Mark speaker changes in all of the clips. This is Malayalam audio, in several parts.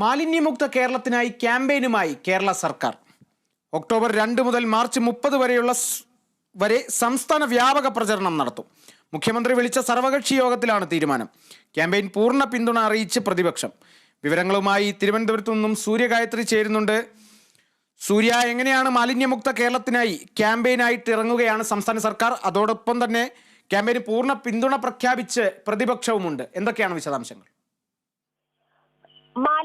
Speaker 1: മാലിന്യമുക്ത കേരളത്തിനായി ക്യാമ്പയിനുമായി കേരള സർക്കാർ. ഒക്ടോബർ രണ്ട് മുതൽ മാർച്ച് മുപ്പത് വരെയുള്ള വരെ സംസ്ഥാന വ്യാപക പ്രചരണം നടത്തും. മുഖ്യമന്ത്രി വിളിച്ച സർവകക്ഷി യോഗത്തിലാണ് തീരുമാനം. ക്യാമ്പയിൻ പൂർണ പിന്തുണ അറിയിച്ച് പ്രതിപക്ഷം. വിവരങ്ങളുമായി തിരുവനന്തപുരത്തു നിന്നും സൂര്യഗായത്രി ചേരുന്നുണ്ട്. സൂര്യ എങ്ങനെയാണ് മാലിന്യമുക്ത കേരളത്തിനായി ക്യാമ്പയിനായിട്ട് ഇറങ്ങുകയാണ് സംസ്ഥാന സർക്കാർ? അതോടൊപ്പം തന്നെ ക്യാമ്പയിന് പൂർണ പിന്തുണ പ്രഖ്യാപിച്ച് പ്രതിപക്ഷവുമുണ്ട്. എന്തൊക്കെയാണ് വിശദാംശങ്ങൾ?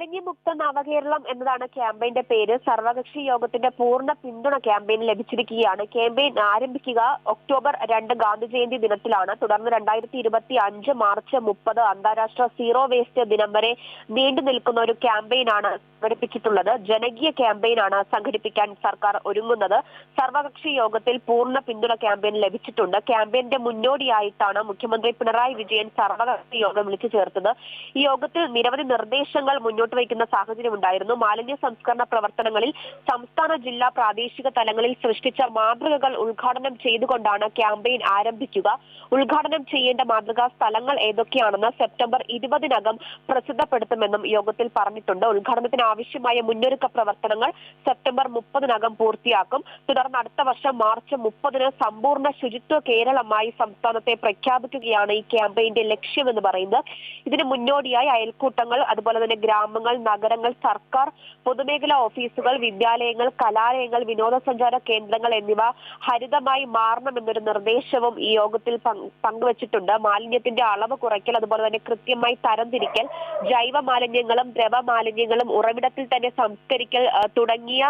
Speaker 2: മാലിന്യമുക്ത നവകേരളം എന്നതാണ് ക്യാമ്പയിന്റെ പേര്. സർവകക്ഷി യോഗത്തിന്റെ പൂർണ പിന്തുണ ക്യാമ്പയിന് ലഭിച്ചിരിക്കുകയാണ്. ക്യാമ്പയിൻ ആരംഭിക്കുക ഒക്ടോബർ രണ്ട് ഗാന്ധി ജയന്തി ദിനത്തിലാണ്. തുടർന്ന് രണ്ടായിരത്തി ഇരുപത്തി അഞ്ച് മാർച്ച് മുപ്പത് അന്താരാഷ്ട്ര സീറോ വേസ്റ്റ് ദിനം വരെ നീണ്ടു നിൽക്കുന്ന ഒരു ക്യാമ്പയിനാണ് സംഘടിപ്പിച്ചിട്ടുള്ളത്. ജനകീയ ക്യാമ്പയിനാണ് സംഘടിപ്പിക്കാൻ സർക്കാർ ഒരുങ്ങുന്നത്. സർവകക്ഷി യോഗത്തിൽ പൂർണ പിന്തുണ ക്യാമ്പയിൻ ലഭിച്ചിട്ടുണ്ട്. ക്യാമ്പയിന്റെ മുന്നോടിയായിട്ടാണ് മുഖ്യമന്ത്രി പിണറായി വിജയൻ സർവകക്ഷി യോഗം വിളിച്ചു ചേർത്തത്. ഈ യോഗത്തിൽ നിരവധി നിർദ്ദേശങ്ങൾ മുന്നോട്ട് വയ്ക്കുന്ന സാഹചര്യം ഉണ്ടായിരുന്നു. മാലിന്യ സംസ്കരണ പ്രവർത്തനങ്ങളിൽ സംസ്ഥാന ജില്ലാ പ്രാദേശിക തലങ്ങളിൽ സൃഷ്ടിച്ച മാതൃകകൾ ഉദ്ഘാടനം ചെയ്തുകൊണ്ടാണ് ക്യാമ്പയിൻ ആരംഭിക്കുക. ഉദ്ഘാടനം ചെയ്യേണ്ട മാതൃകാ സ്ഥലങ്ങൾ ഏതൊക്കെയാണെന്ന് സെപ്റ്റംബർ ഇരുപതിനകം പ്രസിദ്ധപ്പെടുത്തുമെന്നും യോഗത്തിൽ പറഞ്ഞിട്ടുണ്ട്. ഉദ്ഘാടനത്തിന് ആവശ്യമായ മുന്നൊരുക്ക പ്രവർത്തനങ്ങൾ സെപ്റ്റംബർ മുപ്പതിനകം പൂർത്തിയാക്കും. തുടർന്ന് അടുത്ത വർഷം മാർച്ച് മുപ്പതിന് സമ്പൂർണ ശുചിത്വ കേരളമായി സംസ്ഥാനത്തെ പ്രഖ്യാപിക്കുകയാണ് ഈ ക്യാമ്പയിന്റെ ലക്ഷ്യമെന്ന് പറയുന്നത്. ഇതിന് മുന്നോടിയായി അയൽക്കൂട്ടങ്ങൾ അതുപോലെ തന്നെ ഗ്രാമങ്ങൾ നഗരങ്ങൾ സർക്കാർ പൊതുമേഖലാ ഓഫീസുകൾ വിദ്യാലയങ്ങൾ കലാലയങ്ങൾ വിനോദസഞ്ചാര കേന്ദ്രങ്ങൾ എന്നിവ ഹരിതമായി മാറണമെന്നൊരു നിർദ്ദേശവും ഈ യോഗത്തിൽ പങ്ക് പങ്കുവച്ചിട്ടുണ്ട്. മാലിന്യത്തിന്റെ അളവ് കുറയ്ക്കൽ അതുപോലെ തന്നെ കൃത്യമായി തരംതിരിക്കൽ ജൈവ മാലിന്യങ്ങളും ദ്രവ മാലിന്യങ്ങളും ഉറവിടത്തിൽ തന്നെ സംസ്കരിക്കൽ തുടങ്ങിയ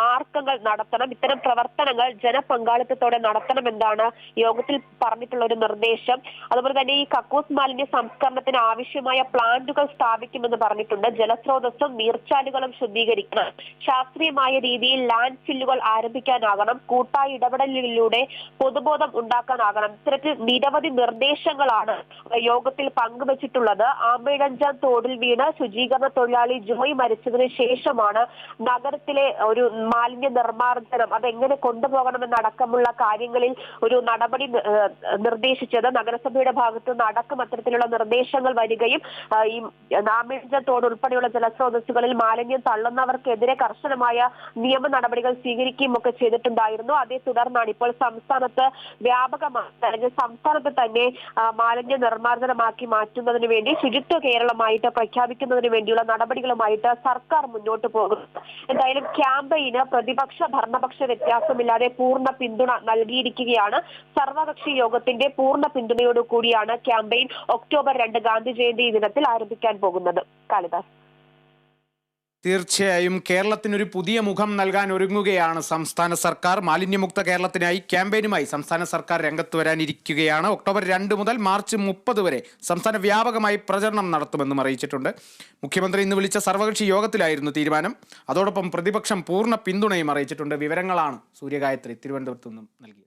Speaker 2: മാർഗങ്ങൾ നടത്തണം. ഇത്തരം പ്രവർത്തനങ്ങൾ ജനപങ്കാളിത്തത്തോടെ നടത്തണമെന്നാണ് യോഗത്തിൽ പറഞ്ഞിട്ടുള്ള ഒരു നിർദ്ദേശം. അതുപോലെ തന്നെ ഈ കക്കൂസ് മാലിന്യ സംസ്കരണത്തിന് ആവശ്യമായ പ്ലാന്റുകൾ സ്ഥാപിക്കുമെന്ന് പറഞ്ഞിട്ടുണ്ട്. ജലസ്രോതസ്സും നീർച്ചാലുകളും ശുദ്ധീകരിക്കണം. ശാസ്ത്രീയമായ രീതിയിൽ ലാൻഡ് ഫില്ലുകൾ ആരംഭിക്കാനാകണം. കൂട്ടായ ഇടപെടലിലൂടെ പൊതുബോധം ഉണ്ടാക്കാനാകണം. ഇത്തരത്തിൽ നിരവധി നിർദ്ദേശങ്ങളാണ് യോഗത്തിൽ പങ്കുവച്ചിട്ടുള്ളത്. ആമ്പയിടഞ്ചാം തോടിൽ വീണ് ശുചീകരണ തൊഴിലാളി ജോയ് മരിച്ചതിന് ശേഷമാണ് നഗരത്തിലെ ഒരു മാലിന്യ നിർമ്മാർജനം അതെങ്ങനെ കൊണ്ടുപോകണമെന്നടക്കമുള്ള കാര്യങ്ങളിൽ ഒരു നടപടി നിർദ്ദേശിച്ചത്. നഗരസഭയുടെ ഭാഗത്ത് നിന്ന് അടക്കം അത്തരത്തിലുള്ള നിർദ്ദേശങ്ങൾ വരികയും ഈ നാമിഴ തോട് ഉൾപ്പെടെയുള്ള ജലസ്രോതസ്സുകളിൽ മാലിന്യം തള്ളുന്നവർക്കെതിരെ കർശനമായ നിയമ നടപടികൾ സ്വീകരിക്കുകയും ഒക്കെ ചെയ്തിട്ടുണ്ടായിരുന്നു. അതേ തുടർന്നാണ് ഇപ്പോൾ സംസ്ഥാനത്ത് വ്യാപകമായി അല്ലെങ്കിൽ സംസ്ഥാനത്ത് തന്നെ മാലിന്യ നിർമ്മാർജനമാക്കി മാറ്റുന്നതിന് വേണ്ടി ശുചിത്വ കേരളമായിട്ട് പ്രഖ്യാപിക്കുന്നതിന് വേണ്ടിയുള്ള നടപടികളുമായിട്ട് സർക്കാർ മുന്നോട്ട് പോകുന്നത് എന്തായാലും ക്യാമ്പയിന് പ്രതിപക്ഷ ഭരണപക്ഷ വ്യത്യാസമില്ലാതെ പൂർണ പിന്തുണ നൽകിയിരിക്കുകയാണ്. സർവകക്ഷി യോഗത്തിന്റെ പൂർണ പിന്തുണയോടു കൂടിയാണ് ക്യാമ്പയിൻ ഒക്ടോബർ രണ്ട് ഗാന്ധി ജയന്തി ദിനത്തിൽ ആരംഭിക്കാൻ പോകുന്നത്. കാളിദാസ്.
Speaker 1: തീർച്ചയായും കേരളത്തിനൊരു പുതിയ മുഖം നൽകാൻ ഒരുങ്ങുകയാണ് സംസ്ഥാന സർക്കാർ. മാലിന്യമുക്ത കേരളത്തിനായി ക്യാമ്പയിനുമായി സംസ്ഥാന സർക്കാർ രംഗത്ത് വരാനിരിക്കുകയാണ്. ഒക്ടോബർ രണ്ട് മുതൽ മാർച്ച് മുപ്പത് വരെ സംസ്ഥാന വ്യാപകമായി പ്രചരണം നടത്തുമെന്നും അറിയിച്ചിട്ടുണ്ട്. മുഖ്യമന്ത്രി ഇന്ന് വിളിച്ച സർവകക്ഷി യോഗത്തിലായിരുന്നു തീരുമാനം. അതോടൊപ്പം പ്രതിപക്ഷം പൂർണ പിന്തുണയും അറിയിച്ചിട്ടുണ്ട്. വിവരങ്ങളാണ് സൂര്യഗായത്രി തിരുവനന്തപുരത്തു നിന്നും നൽകിയത്.